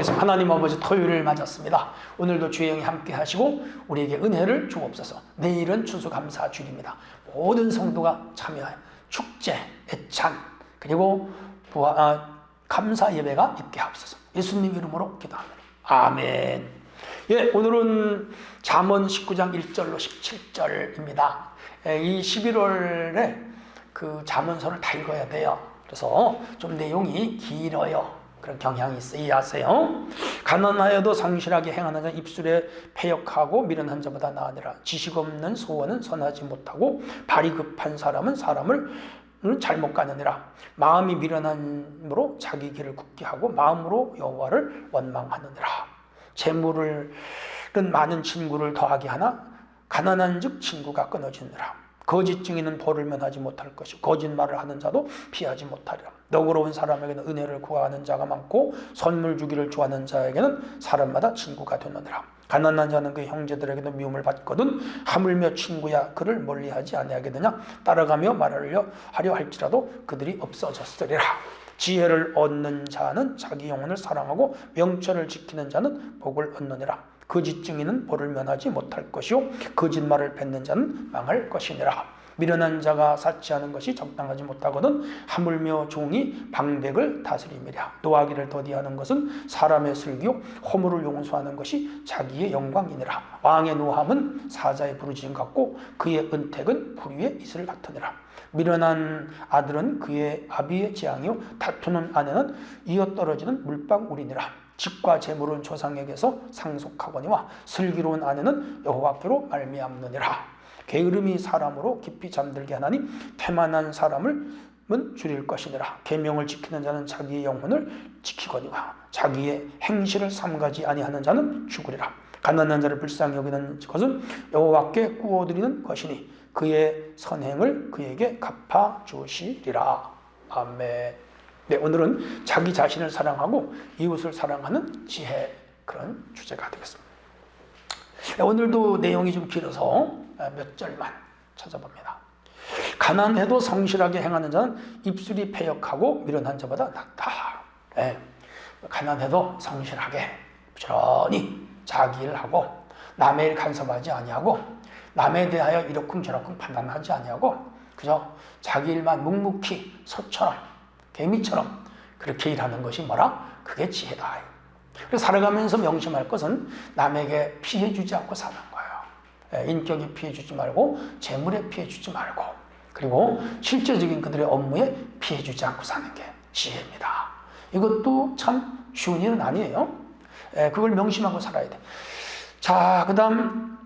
기도하겠습니다. 하나님 아버지 토요일을 맞았습니다. 오늘도 주의 영이 함께 하시고 우리에게 은혜를 주옵소서. 내일은 추수감사 주일입니다. 모든 성도가 참여하여 축제, 애찬 그리고 부하, 아, 감사 예배가 있게 하옵소서. 예수님 이름으로 기도합니다. 아멘. 예, 오늘은 잠언 19장 1절로 17절입니다. 예, 이 11월에 그 잠언서를 다 읽어야 돼요. 그래서 좀 내용이 길어요. 그런 경향이 있어야 하세요. 가난하여도 성실하게 행하는 자 입술에 패역하고 미련한 자보다 나으니라. 지식 없는 소원은 선하지 못하고 발이 급한 사람은 사람을 잘못 가느니라. 마음이 미련함으로 자기 길을 굳게 하고 마음으로 여호와를 원망하느니라. 재물을 많은 친구를 더하게 하나 가난한즉 친구가 끊어지느라. 거짓 증인은 벌을 면하지 못할 것이고 거짓말을 하는 자도 피하지 못하리라. 너그러운 사람에게는 은혜를 구하는 자가 많고 선물 주기를 좋아하는 자에게는 사람마다 친구가 되느니라. 가난한 자는 그 형제들에게도 미움을 받거든 하물며 친구야 그를 멀리하지 아니하겠느냐 따라가며 말하려 하려 할지라도 그들이 없어졌으리라. 지혜를 얻는 자는 자기 영혼을 사랑하고 명철을 지키는 자는 복을 얻느니라. 거짓 증인은 벌을 면하지 못할 것이요 거짓말을 뱉는 자는 망할 것이니라. 미련한 자가 사치하는 것이 적당하지 못하거든 하물며 종이 방백을 다스림이랴. 노하기를 더디하는 것은 사람의 슬기요 허물을 용서하는 것이 자기의 영광이니라. 왕의 노함은 사자의 부르짖음 같고 그의 은택은 불위의 이슬 같으니라. 미련한 아들은 그의 아비의 재앙이요 다투는 아내는 이어 떨어지는 물방울이니라. 집과 재물은 조상에게서 상속하거니와 슬기로운 아내는 여호와께로 말미암느니라. 게으름이 사람으로 깊이 잠들게 하나니 태만한 사람을 줄일 것이니라. 계명을 지키는 자는 자기의 영혼을 지키거니와 자기의 행실을 삼가지 아니하는 자는 죽으리라. 가난한 자를 불쌍히 여기는 것은 여호와께 구워드리는 것이니 그의 선행을 그에게 갚아 주시리라. 아멘. 네, 오늘은 자기 자신을 사랑하고 이웃을 사랑하는 지혜 그런 주제가 되겠습니다. 네, 오늘도 내용이 좀 길어서 몇 절만 찾아봅니다. 가난해도 성실하게 행하는 자는 입술이 패역하고 미련한 자보다 낫다. 네, 가난해도 성실하게 부지런히 자기 일을 하고 남의 일 간섭하지 아니하고 남에 대하여 이러쿵저러쿵 판단하지 아니하고 그저 자기 일만 묵묵히 소처럼 개미처럼 그렇게 일하는 것이 뭐라? 그게 지혜다. 그래서 살아가면서 명심할 것은 남에게 피해 주지 않고 사는 거예요. 예, 인격에 피해 주지 말고 재물에 피해 주지 말고 그리고 실제적인 그들의 업무에 피해 주지 않고 사는 게 지혜입니다. 이것도 참 쉬운 일은 아니에요. 예, 그걸 명심하고 살아야 돼. 자, 그 다음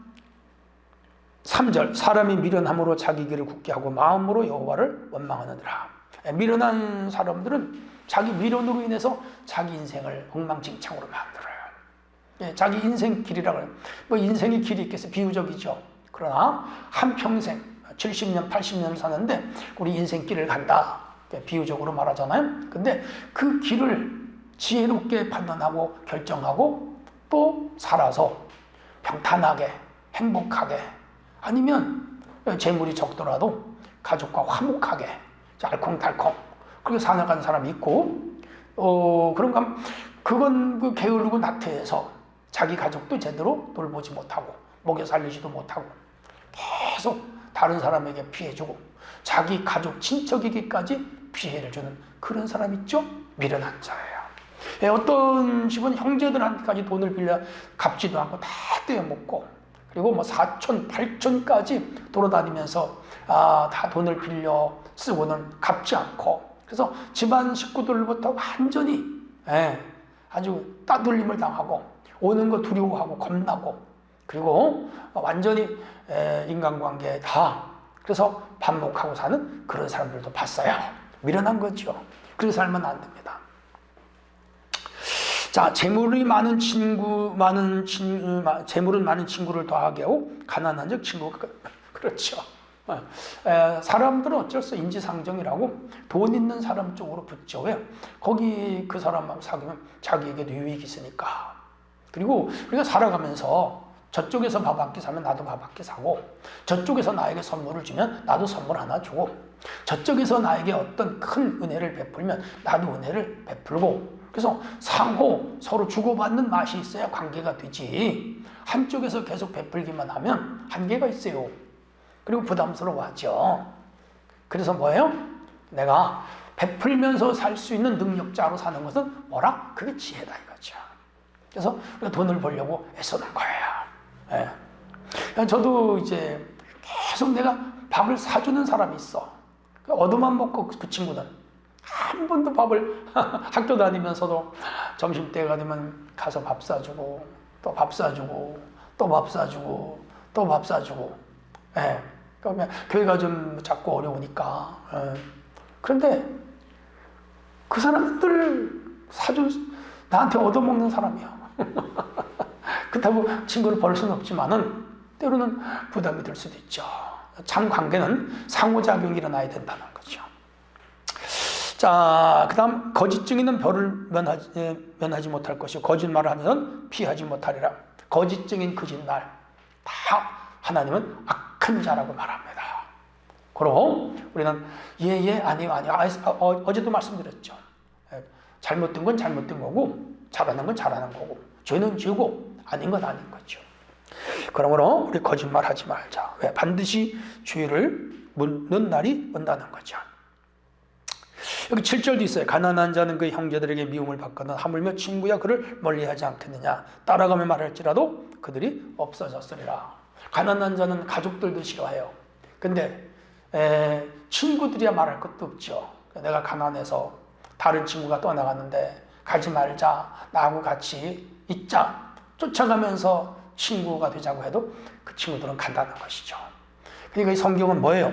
3절 사람이 미련함으로 자기 길을 굳게 하고 마음으로 여호와를 원망하느니라. 예, 미련한 사람들은 자기 미련으로 인해서 자기 인생을 엉망진창으로 만들어요. 예, 자기 인생 길이라고 해요. 뭐 인생의 길이 있겠어요. 비유적이죠. 그러나 한평생 70년, 80년 사는데 우리 인생 길을 간다. 비유적으로 말하잖아요. 근데 그 길을 지혜롭게 판단하고 결정하고 또 살아서 평탄하게 행복하게 아니면 재물이 적더라도 가족과 화목하게 알콩달콩 그렇게 살아가는 사람이 있고 어 그런가 그건 그 게으르고 나태해서 자기 가족도 제대로 돌보지 못하고 먹여 살리지도 못하고 계속 다른 사람에게 피해주고 자기 가족 친척에게까지 피해를 주는 그런 사람 있죠 미련한 자예요. 예, 어떤 집은 형제들한테까지 돈을 빌려 갚지도 않고 다 떼어먹고 그리고 뭐 사촌, 팔촌까지 돌아다니면서 아, 다 돈을 빌려 쓰고는 갚지 않고 그래서 집안 식구들부터 완전히 예, 아주 따돌림을 당하고 오는 거 두려워하고 겁나고 그리고 완전히 예, 인간관계에 다 그래서 반복하고 사는 그런 사람들도 봤어요. 미련한 거죠. 그렇게 살면 안 됩니다. 자, 재물이 많은 친구, 많은 친, 재물은 많은 친구를 더하게 하고 가난한 적 친구가 그렇죠. 에, 사람들은 어쩔 수 인지상정이라고 돈 있는 사람 쪽으로 붙죠. 왜? 거기 그 사람하고 사귀면 자기에게도 유익이 있으니까. 그리고 우리가 살아가면서 저쪽에서 밥 한 끼 사면 나도 밥 한 끼 사고 저쪽에서 나에게 선물을 주면 나도 선물 하나 주고 저쪽에서 나에게 어떤 큰 은혜를 베풀면 나도 은혜를 베풀고 그래서 상호 서로 주고받는 맛이 있어야 관계가 되지. 한쪽에서 계속 베풀기만 하면 한계가 있어요. 그리고 부담스러워하죠. 그래서 뭐예요? 내가 베풀면서 살 수 있는 능력자로 사는 것은 뭐라? 그게 지혜다 이거죠. 그래서 우리가 돈을 벌려고 애쓰는 거예요. 예. 저도 이제 계속 내가 밥을 사주는 사람이 있어. 얻어만 먹고 그 친구는 한 번도 밥을 학교 다니면서도 점심 때가 되면 가서 밥 사주고 또 밥 사주고 또 밥 사주고 또 밥 사주고. 예. 그러면 교회가 좀 자꾸 어려우니까. 예. 그런데 그 사람들 사준 나한테 얻어먹는 사람이야. 그렇다고 친구를 버릴 수는 없지만은 때로는 부담이 될 수도 있죠. 참 관계는 상호작용이 일어나야 된다는 거죠. 자, 그 다음, 거짓 증인은 별을 면하지, 예, 면하지 못할 것이요. 거짓말을 하면 피하지 못하리라. 거짓 증인 거짓말. 다 하나님은 악 한 자라고 말합니다. 그럼 우리는 예, 예, 아니요, 아니요. 아, 어, 어제도 말씀드렸죠. 예, 잘못된 건 잘못된 거고, 잘하는 건 잘하는 거고, 죄는 죄고, 아닌 건 아닌 거죠. 그러므로 우리 거짓말 하지 말자. 왜? 반드시 주의를 묻는 날이 온다는 거죠. 여기 7절도 있어요. 가난한 자는 그 형제들에게 미움을 받거나 하물며 친구야 그를 멀리하지 않겠느냐. 따라가며 말할지라도 그들이 없어졌으리라. 가난한 자는 가족들도 싫어해요. 근데 에, 친구들이야 말할 것도 없죠. 내가 가난해서 다른 친구가 떠나갔는데 가지 말자. 나하고 같이 있자. 쫓아가면서 친구가 되자고 해도 그 친구들은 간다는 것이죠. 그러니까 이 성경은 뭐예요?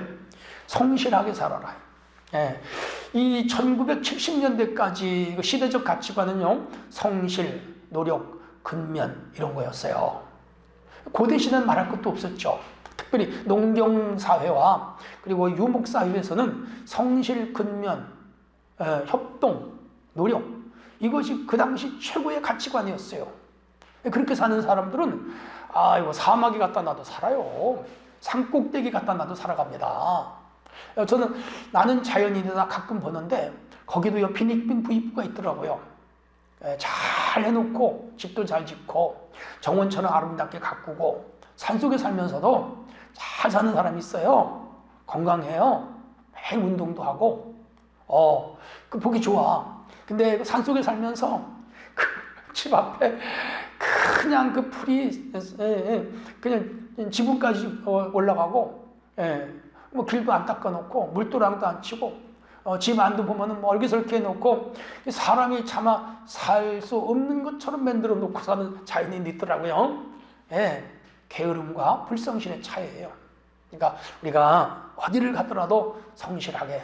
성실하게 살아라. 예. 이 1970년대까지 그 시대적 가치관은요, 성실, 노력, 근면, 이런 거였어요. 고대 시대는 말할 것도 없었죠. 특별히 농경 사회와 그리고 유목 사회에서는 성실, 근면, 예, 협동, 노력, 이것이 그 당시 최고의 가치관이었어요. 그렇게 사는 사람들은 아 이거 사막에 갖다 놔도 살아요. 산꼭대기 갖다 놔도 살아갑니다. 저는 나는 자연인이다 가끔 보는데 거기도요 피닉빈 부입부가 있더라고요. 예, 잘 해놓고 집도 잘 짓고 정원처럼 아름답게 가꾸고 산속에 살면서도 잘 사는 사람이 있어요. 건강해요. 매일 운동도 하고 어, 그 보기 좋아. 근데 그 산속에 살면서 그 집 앞에 그냥 그 풀이 예, 예, 그냥 지붕까지 어, 올라가고 예, 뭐 길도 안 닦아놓고 물도랑도 안 치고 어, 집 안도 보면은 뭐 얼기설키 해놓고 사람이 차마 살 수 없는 것처럼 만들어 놓고 사는 자연인이 있더라고요. 예, 게으름과 불성실의 차이예요. 그러니까 우리가 어디를 가더라도 성실하게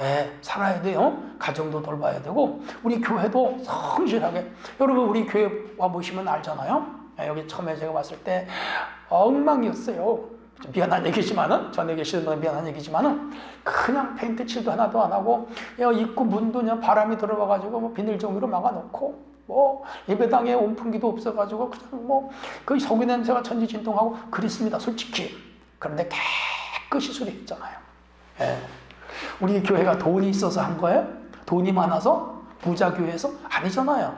예, 살아야 돼요. 가정도 돌봐야 되고 우리 교회도 성실하게 여러분 우리 교회 와 보시면 알잖아요. 예, 여기 처음에 제가 왔을 때 엉망이었어요. 좀 미안한 얘기지만은 전에 계시는 분 미안한 얘기지만은 그냥 페인트 칠도 하나도 안 하고 야, 입구 문도 그냥 바람이 들어와 가지고 뭐 비닐 종이로 막아놓고 뭐 예배당에 온풍기도 없어가지고 그냥 뭐 그 석유 냄새가 천지 진동하고 그랬습니다. 솔직히 그런데 깨끗이 수리했잖아요. 예. 우리 교회가 돈이 있어서 한 거예요? 돈이 많아서 부자 교회에서 아니잖아요.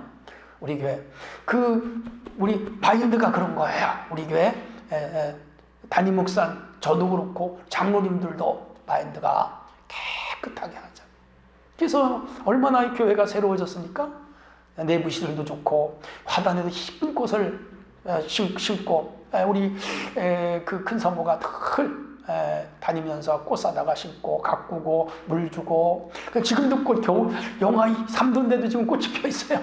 우리 교회 그 우리 바인드가 그런 거예요. 우리 교회 에, 에, 담임 목사 저도 그렇고 장로님들도 바인드가 깨끗하게 하자. 그래서 얼마나 이 교회가 새로워졌습니까? 내부 시설도 좋고 화단에도 이쁜 꽃을 심고 우리 그 큰 성모가 늘 에, 다니면서 꽃 사다가 심고 가꾸고 물 주고 지금도 꽃 겨우 영하 3도인데도 지금 꽃이 펴 있어요.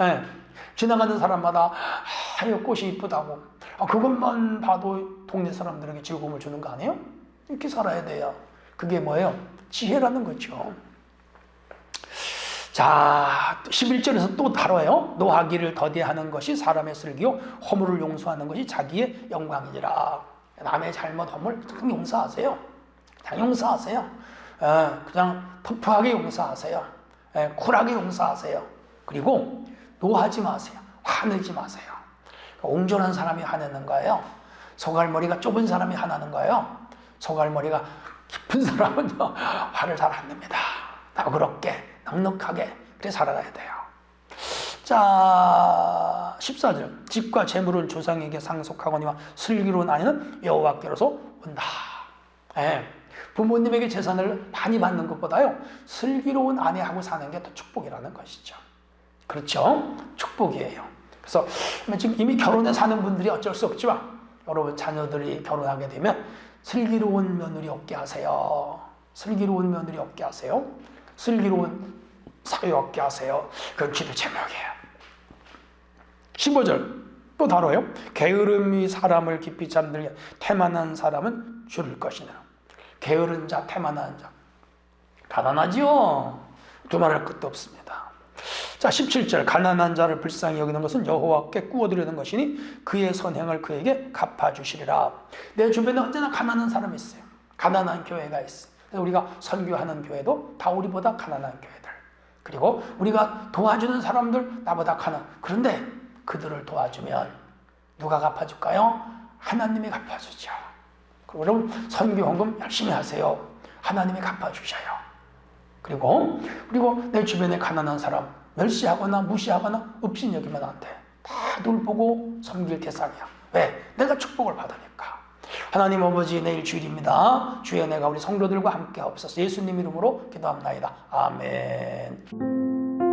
에, 지나가는 사람마다 아, 이 꽃이 이쁘다고 아, 그것만 봐도 동네 사람들에게 즐거움을 주는 거 아니에요? 이렇게 살아야 돼요. 그게 뭐예요? 지혜라는 거죠. 자, 11절에서 또 다뤄요. 노하기를 더디하는 것이 사람의 슬기요, 허물을 용서하는 것이 자기의 영광이니라. 남의 잘못, 허물 그냥 용서하세요. 그냥 용서하세요. 에, 그냥 터프하게 용서하세요. 에, 쿨하게 용서하세요. 그리고 노하지 마세요. 화내지 마세요. 옹졸한 사람이 화내는 거예요. 소갈머리가 좁은 사람이 화나는 거예요. 소갈머리가 깊은 사람은요, 화를 잘 안 냅니다. 너그럽게, 넉넉하게, 그래 살아가야 돼요. 자, 14절. 집과 재물은 조상에게 상속하거니와 슬기로운 아이는 여호와께로서 온다. 예. 부모님에게 재산을 많이 받는 것보다요, 슬기로운 아내하고 사는 게 더 축복이라는 것이죠. 그렇죠? 축복이에요. 그래서 지금 이미 결혼해 사는 분들이 어쩔 수 없지만 여러분 자녀들이 결혼하게 되면 슬기로운 며느리 없게 하세요. 슬기로운 며느리 없게 하세요. 슬기로운 사위 없게 하세요. 그건 기도 제목이에요. 15절 또 다뤄요. 게으름이 사람을 깊이 잠들게 태만한 사람은 줄을 것이나 게으른 자, 태만한 자 가난하지요. 두말할 것도 없습니다. 자, 17절 가난한 자를 불쌍히 여기는 것은 여호와께 구워드리는 것이니 그의 선행을 그에게 갚아주시리라. 내 주변에 언제나 가난한 사람이 있어요. 가난한 교회가 있어. 그래서 우리가 선교하는 교회도 다 우리보다 가난한 교회들. 그리고 우리가 도와주는 사람들 나보다 가난. 그런데 그들을 도와주면 누가 갚아줄까요? 하나님이 갚아주죠. 여러분 선교 헌금 열심히 하세요. 하나님이 갚아주셔요. 그리고 그리고 내 주변에 가난한 사람 멸시하거나 무시하거나 업신여기면 안 돼. 다눈 보고 섬길 대상이야. 왜? 내가 축복을 받으니까. 하나님 아버지 내일 주일입니다. 주의 내가 우리 성도들과 함께 하옵소서. 예수님 이름으로 기도합나이다. 아멘.